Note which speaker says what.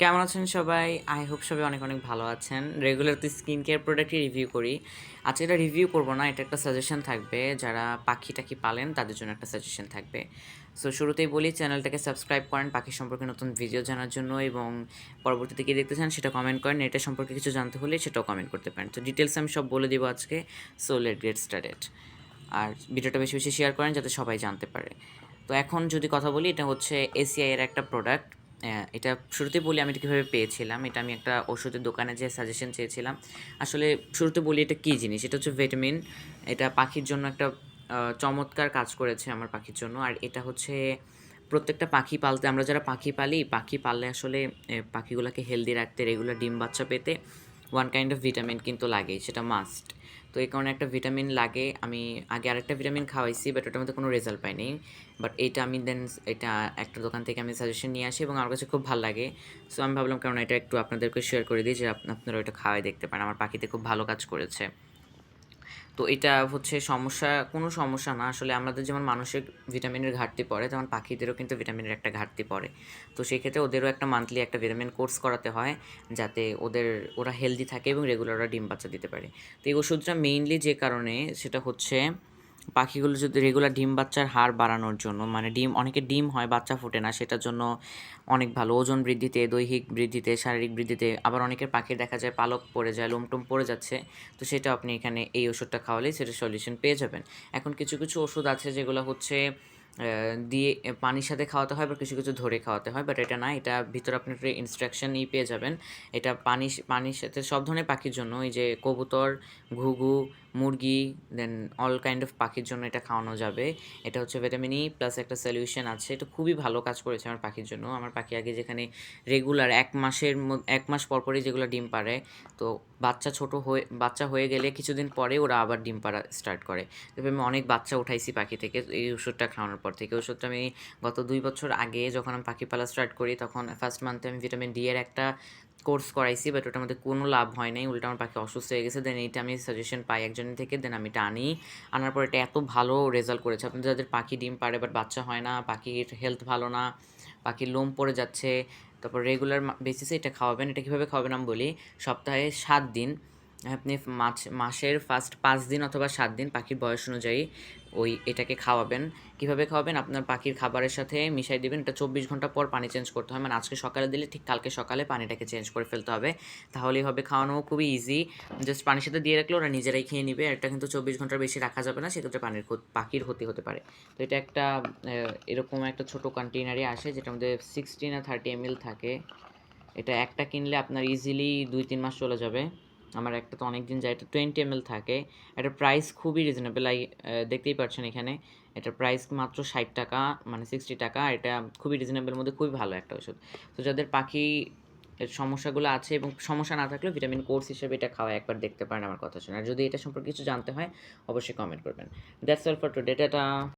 Speaker 1: কেমন আছেন সবাই? আই হোপ সবাই অনেক অনেক ভালো আছেন। রেগুলার তো স্কিন কেয়ার প্রোডাক্টই রিভিউ করি। আজকে এটা রিভিউ করব না, এটা একটা সাজেশন থাকবে। যারা পাখি টাকি পালেন, তাদের জন্য একটা সাজেশন থাকবে। সো শুরুতেই বলি চ্যানেলটাকে সাবস্ক্রাইব করেন পাখি সম্পর্কে নতুন ভিডিও জানার জন্য এবং পরবর্তীতে কী দেখতে চান, সেটা কমেন্ট করেন। এটা সম্পর্কে কিছু জানতে হলে সেটাও কমেন্ট করতে পারেন। তো ডিটেলস আমি সব বলে দেবো আজকে। সো লেট গেট স্টার্টেড আর ভিডিওটা বেশি বেশি শেয়ার করেন, যাতে সবাই জানতে পারে। তো, এখন যদি কথা বলি, এটা হচ্ছে এসিআই এর একটা প্রোডাক্ট এটা শুরুতে বলি আমি এটা কীভাবে পেয়েছিলাম। এটা আমি একটা ওষুধের দোকানে যে সাজেশন চেয়েছিলাম। আসলে শুরুতে বলি এটা কী জিনিস? এটা হচ্ছে ভিটামিন এটা পাখির জন্য একটা চমৎকার কাজ করেছে আমার পাখির জন্য। আর এটা হচ্ছে প্রত্যেকটা পাখি পালতে, আমরা যারা পাখি পালি, পাখি পাললে আসলে পাখিগুলোকে হেলদি রাখতে রেগুলার ডিম বাচ্চা পেতে ওয়ান কাইন্ড অফ ভিটামিন কিন্তু লাগে, সেটা মাস্ট তো এই কারণে একটা ভিটামিন লাগে, আমি আগে আরেকটা ভিটামিন খাওয়াইছি বাট ওটার মধ্যে কোনো রেজাল্ট পাইনি। বাট এইটা আমি দেন এটা একটা দোকান থেকে আমি সাজেশন নিয়ে আসি এবং আমার কাছে খুব ভালো লাগে। সো আমি ভাবলাম, কারণ এটা একটু আপনাদেরকে শেয়ার করে দিই যে আপ- আপনারা ওটা খাওয়াই দেখতে পারেন। আমার পাখিতে খুব ভালো কাজ করেছে। তো এটা হচ্ছে সমস্যা, কোনো সমস্যা না। আসলে আমাদের যেমন মানুষের ভিটামিনের ঘাটতি পড়ে, তেমন পাখিদেরও কিন্তু ভিটামিনের একটা ঘাটতি পড়ে। তো সেক্ষেত্রে ওদেরও একটা মান্থলি একটা ভিটামিন কোর্স করাতে হয়, যাতে ওদের, ওরা হেলদি থাকে এবং রেগুলার ওরা ডিম বাচ্চা দিতে পারে। তো এই ওষুধটা মেইনলি যে কারণে সেটা হচ্ছে পাখিগুলো যদি রেগুলার ডিম বাচ্চার হার বাড়ানোর জন্য মানে ডিম, অনেকে ডিম হয় বাচ্চা ফোটে না, সেটার জন্য অনেক ভালো। ওজন বৃদ্ধিতে, দৈহিক বৃদ্ধিতে, শারীরিক বৃদ্ধিতে আবার অনেকের পাখির দেখা যায় পালক পড়ে যায়, লোমটোম পড়ে যাচ্ছে। তো সেটা আপনি এখানে এই ওষুধটা খাওয়ালেই সেটা সলিউশন পেয়ে যাবেন। এখন কিছু কিছু ওষুধ আছে যেগুলো হচ্ছে দিয়ে পানির সাথে খাওয়াতে হয় বা কিছু কিছু ধরে খাওয়াতে হয় বাট এটা না, এটা ভিতরে আপনি একটা ইনস্ট্রাকশনই পেয়ে যাবেন। এটা পানি পানির সাথে, সব ধরনের পাখির জন্য, এই যে কবুতর, ঘুঘু মুরগি দেন অল কাইন্ড অফ পাখির জন্য এটা খাওয়ানো যাবে। এটা হচ্ছে ভিটামিন ই প্লাস একটা সলিউশন আছে। এটা খুবই ভালো কাজ করেছে আমার পাখির জন্য। আমার পাখি আগে যেখানে রেগুলার এক মাসের এক মাস পর পরই যেগুলো ডিম পারে তো বাচ্চা ছোট হয়ে, বাচ্চা হয়ে গেলে কিছুদিন পরে ওরা আবার ডিম পাড়া স্টার্ট করে। তবে আমি অনেক বাচ্চা উঠাইছি পাখি থেকে এই ওষুধটা খাওয়ানোর পর থেকে। ওষুধটা আমি গত দুই বছর আগে যখন আমি পাখি পালা স্টার্ট করি, তখন ফার্স্ট মান্থে আমি ভিটামিন ডি এর একটা কোর্স করাইছি বাট ওটার মধ্যে কোনো লাভ হয় নাই। উল্টা আমার পাখি অসুস্থ হয়ে গেছে দেন এইটা আমি সাজেশন পাই একজনের থেকে দেন আমি এটা আনি। আনার পর এটা এত ভালো রেজাল্ট করেছে। আপনাদের যাদের পাখি ডিম পারে বাট বাচ্চা হয় না, পাখির হেলথ ভালো না, পাখির লোম পড়ে যাচ্ছে, তারপর রেগুলার বেসিসে এটা খাওয়াবেন। এটা কীভাবে খাওয়াবেন আমি বলি, সপ্তাহে সাত দিন, আপনি মাছ, মাসের ফার্স্ট পাঁচ দিন অথবা সাত দিন পাখির বয়স অনুযায়ী ওই এটাকে খাওয়াবেন। কীভাবে খাওয়াবেন? আপনার পাখির খাবারের সাথে মিশাই দিবেন। এটা চব্বিশ ঘণ্টা পর পানি চেঞ্জ করতে হয়। মানে আজকে সকালে দিলে ঠিক কালকে সকালে পানিটাকে চেঞ্জ করে ফেলতে হবে। তাহলেই হবে খাওয়ানো খুবই ইজি জাস্ট পানির সাথে দিয়ে রাখলে ওরা নিজেরাই খেয়ে নিবে। এটা কিন্তু চব্বিশ ঘণ্টার বেশি রাখা যাবে না। সেক্ষেত্রে পানির পাখির ক্ষতি হতে পারে। তো এটা একটা এরকম একটা ছোট কন্টেইনারে আসে যেটার মধ্যে সিক্সটি না থার্টি এম থাকে। এটা একটা কিনলে আপনার ইজিলি দুই, তিন মাস চলে যাবে। আমার একটা তো অনেক দিন যায়, এটা টোয়েন্টি এম থাকে। এটার প্রাইস খুবই রিজনেবল আই দেখতেই পাচ্ছেন এখানে। এটার প্রাইস মাত্র ষাট টাকা মানে সিক্সটি টাকা এটা খুবই রিজনেবল মধ্যে খুবই ভালো একটা ওষুধ তো যাদের পাখি সমস্যাগুলো আছে এবং সমস্যা না থাকলেও ভিটামিন কোর্স হিসেবে এটা খাওয়া একবার দেখতে পারেন আমার কথা শুনে। আর যদি এটা সম্পর্কে কিছু জানতে হয়, অবশ্যই কমেন্ট করবেন। That's all for today tata!